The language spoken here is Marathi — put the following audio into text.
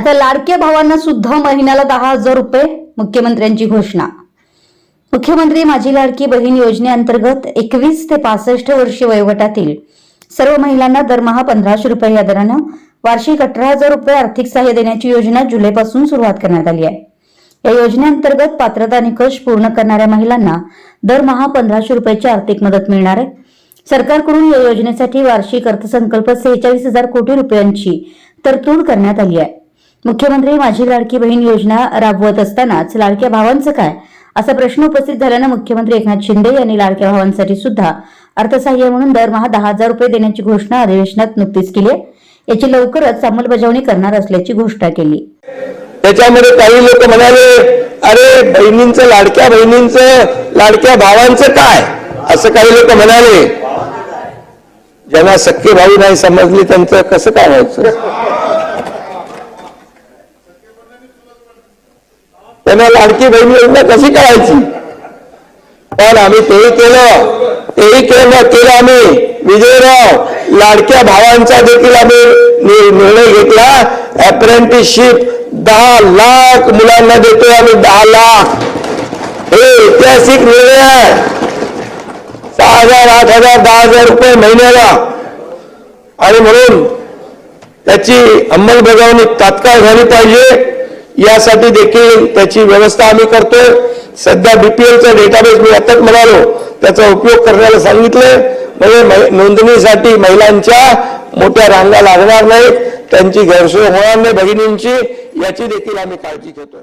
आता लाडक्या भावांना सुद्धा महिन्याला दहा हजार रुपये मुख्यमंत्र्यांची घोषणा. मुख्यमंत्री माझी लाडकी बहीण योजनेअंतर्गत एकवीस ते पासष्ट वर्षे वयोगटातील सर्व महिलांना दरमहा पंधराशे रुपये या दरानं वार्षिक अठरा हजार रुपये आर्थिक सहाय्य देण्याची योजना जुलैपासून सुरुवात करण्यात आली आहे. या योजनेअंतर्गत पात्रता निकष पूर्ण करणाऱ्या महिलांना दरमहा पंधराशे रुपयाची आर्थिक मदत मिळणार आहे. सरकारकडून या योजनेसाठी वार्षिक अर्थसंकल्प सेहेचाळीस हजार कोटी रुपयांची तरतूद करण्यात आली आहे. मुख्यमंत्री माझी लाडकी बहीण योजना राबवत असतानाच लाडक्या भावांचं काय? असा प्रश्न उपस्थित झाल्यानं मुख्यमंत्री एकनाथ शिंदे यांनी लाडक्या भावांसाठी सुद्धा अर्थसहाय्य म्हणून दरमहा दहा हजार रुपये देण्याची घोषणा अधिवेशनात नुकतीच केली आहे. याची लवकरच अंमलबजावणी करणार असल्याची घोषणा केली. त्याच्यामध्ये काही लोक म्हणाले अरे बहिणींचं लाडक्या बहिणींचं लाडक्या भावांचं काय? असं काही लोक म्हणाले. ज्यांना सख्खे भाऊ नाही समजली त्यांचं कसं काय व्हायचं? त्यांना लाडकी बहीण योजना कशी करायची? पण आम्ही तेही केलं. तेही केलं केलं आम्ही. विजयराव लाडक्या भावांचा देखील आम्ही निर्णय घेतला. अप्रेंटिसशिप दहा लाख मुलांना देतोय आम्ही दहा लाख. हे ऐतिहासिक निर्णय आहे. सहा हजार आठ हजार दहा हजार रुपये महिन्याला. आणि म्हणून त्याची अंमलबजावणी तात्काळ झाली पाहिजे. यासाठी देखील त्याची व्यवस्था आम्ही करतोय. सध्या बीपीएलचा डेटाबेस मी आताच म्हणालो त्याचा उपयोग करण्याला सांगितलंय. म्हणजे नोंदणीसाठी महिलांच्या मोठ्या रांगा लागणार नाहीत. त्यांची गैरसोय होणार नाही भगिनींची याची देखील आम्ही काळजी घेतोय.